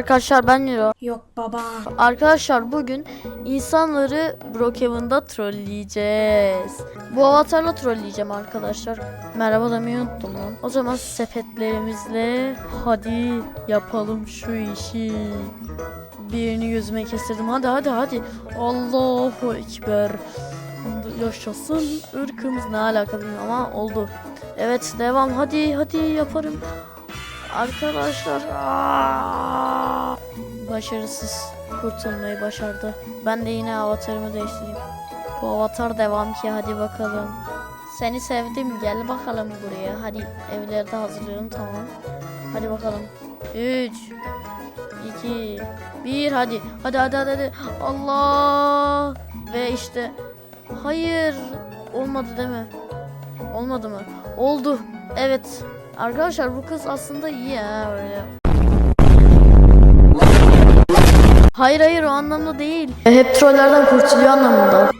Arkadaşlar ben Nero. Yok baba. Arkadaşlar bugün insanları Brookhaven'da trolleyeceğiz. Bu avatarla trolleyeceğim arkadaşlar. Merhaba demeyi unuttum lan. O zaman sepetlerimizle hadi yapalım şu işi. Birini gözüme kestirdim. Hadi hadi hadi. Allahu Ekber. Yaşasın ırkımız ne alaka bilmiyorum ama oldu. Evet devam hadi hadi yaparım. Arkadaşlar aa! başarısız kurtulmayı başardı. Ben de yine avatarımı değiştireyim. Bu avatar devam ki hadi bakalım. Seni sevdim gel bakalım buraya. Hadi evleri de hazırlıyorum tamam. Hadi bakalım. 3 2 1 hadi. Hadi hadi hadi hadi. Allah! Ve işte hayır olmadı değil mi? Olmadı mı? Oldu. Evet. Arkadaşlar bu kız aslında iyi ha öyle. Hayır hayır o anlamda değil. Hep trollerden kurtuluyor anlamında.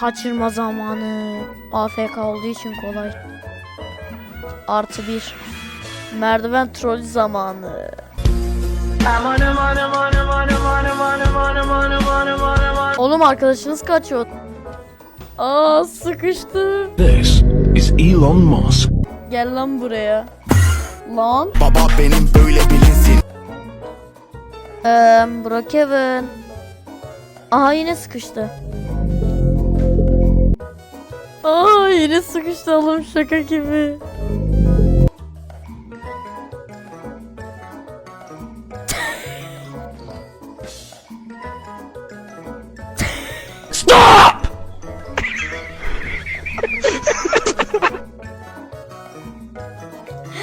Kaçırma zamanı. AFK olduğu için kolay. Artı bir. Merdiven troll zamanı. Oğlum arkadaşınız kaçıyor. Aa sıkıştı. This is Elon Musk. Gel lan buraya. Lan. Baba benim böyle bilinsin Eee Bro Kevin. Aha yine sıkıştı. Aa yine sıkıştı oğlum şaka gibi.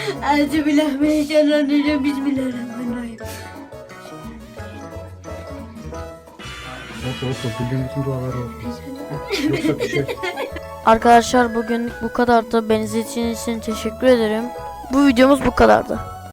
Elde bilemeye canlanacağım bismillahirrahmanirrahim. Olsun olsun bildiğin bütün dualar olsun. Yoksa bir şey. Arkadaşlar bugün bu kadardı. Beni izlediğiniz için teşekkür ederim. Bu videomuz bu kadardı.